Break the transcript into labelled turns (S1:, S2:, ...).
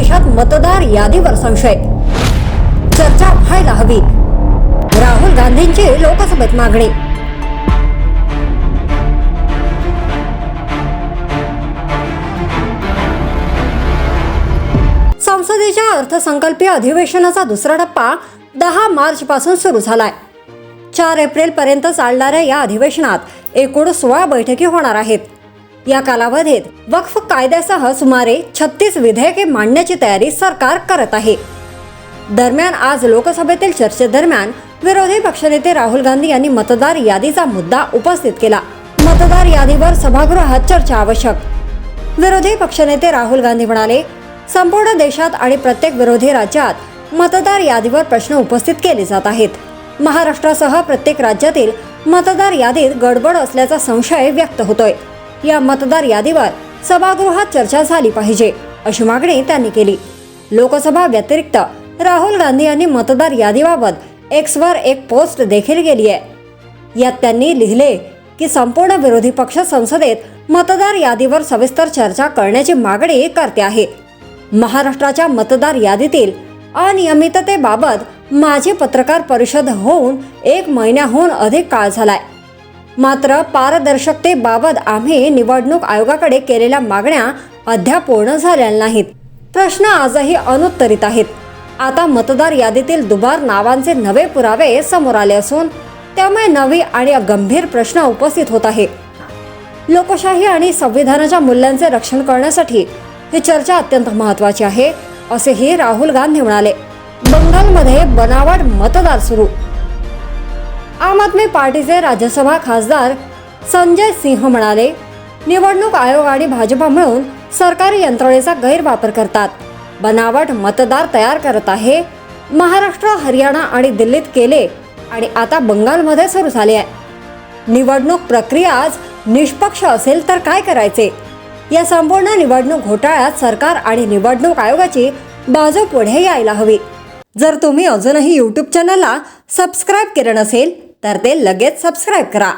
S1: देशात मतदार यादीवर संशय. चर्चा व्हायला हवी. राहुल गांधींची लोकसभेत मागणी. संसदेच्या अर्थसंकल्पीय अधिवेशनाचा दुसरा टप्पा दहा मार्च पासून सुरू झालाय. चार एप्रिल पर्यंत चालणाऱ्या या अधिवेशनात एकूण सोळा बैठकी होणार आहेत. या कालावधीत वक्फ कायद्यासह सुमारे छत्तीस विधेयके मांडण्याची तयारी सरकार करत आहे. दरम्यान आज लोकसभेतील चर्चेदरम्यान विरोधी पक्षनेते राहुल गांधी यांनी मतदार यादीचा मुद्दा उपस्थित केला. मतदार यादीवर सभागृहात चर्चा आवश्यक. विरोधी पक्षनेते राहुल गांधी म्हणाले संपूर्ण देशात आणि प्रत्येक विरोधी राज्यात मतदार यादीवर प्रश्न उपस्थित केले जात आहेत. महाराष्ट्रासह प्रत्येक राज्यातील मतदार यादीत गडबड असल्याचा संशय व्यक्त होतोय. या मतदार यादीवर सभागृहात चर्चा झाली पाहिजे अशी मागणी त्यांनी केली. लोकसभा व्यतिरिक्त राहुल गांधी यांनी मतदार यादीबाबत एक्सवर एक पोस्ट देखील केली आहे. यात त्यांनी लिहिले की संपूर्ण विरोधी पक्ष संसदेत मतदार यादीवर सविस्तर चर्चा करण्याची मागणी करते आहे. महाराष्ट्राच्या मतदार यादीतील अनियमिततेबाबत माझी पत्रकार परिषद होऊन एक महिन्याहून अधिक काळ झालाय. मात्र पारदर्शकतेबाबत आम्ही निवडणूक आयोगाकडे केलेल्या मागण्या अद्याप पूर्ण झालेल्या नाहीत. प्रश्न आजही अनुत्तरित आहेत. आता मतदार यादीतील दुबार नावांचे नवे पुरावे समोर आले असून त्यामुळे नवी आणि गंभीर प्रश्न उपस्थित होत आहे. लोकशाही आणि संविधानाच्या मूल्यांचे रक्षण करण्यासाठी ही चर्चा अत्यंत महत्वाची आहे असेही राहुल गांधी म्हणाले. बंगालमध्ये बनावट मतदार सुरू आम आदमी पार्टीचे राज्यसभा खासदार संजय सिंह म्हणाले निवडणूक आयोग आणि भाजपा मिळून सरकारी यंत्रणेचा गैरवापर करतात. बनावट मतदार तयार करत आहे. महाराष्ट्र हरियाणा आणि दिल्लीत केले आणि आता बंगालमध्ये सुरू झाले आहे. निवडणूक प्रक्रिया आज निष्पक्ष असेल तर काय करायचे? या संपूर्ण निवडणूक घोटाळ्यात सरकार आणि निवडणूक आयोगाची बाजू पुढे यायला हवी. जर तुम्ही अजूनही यूट्यूब चॅनलला सबस्क्राईब केलं नसेल तर ते लगेच सबस्क्राईब करा.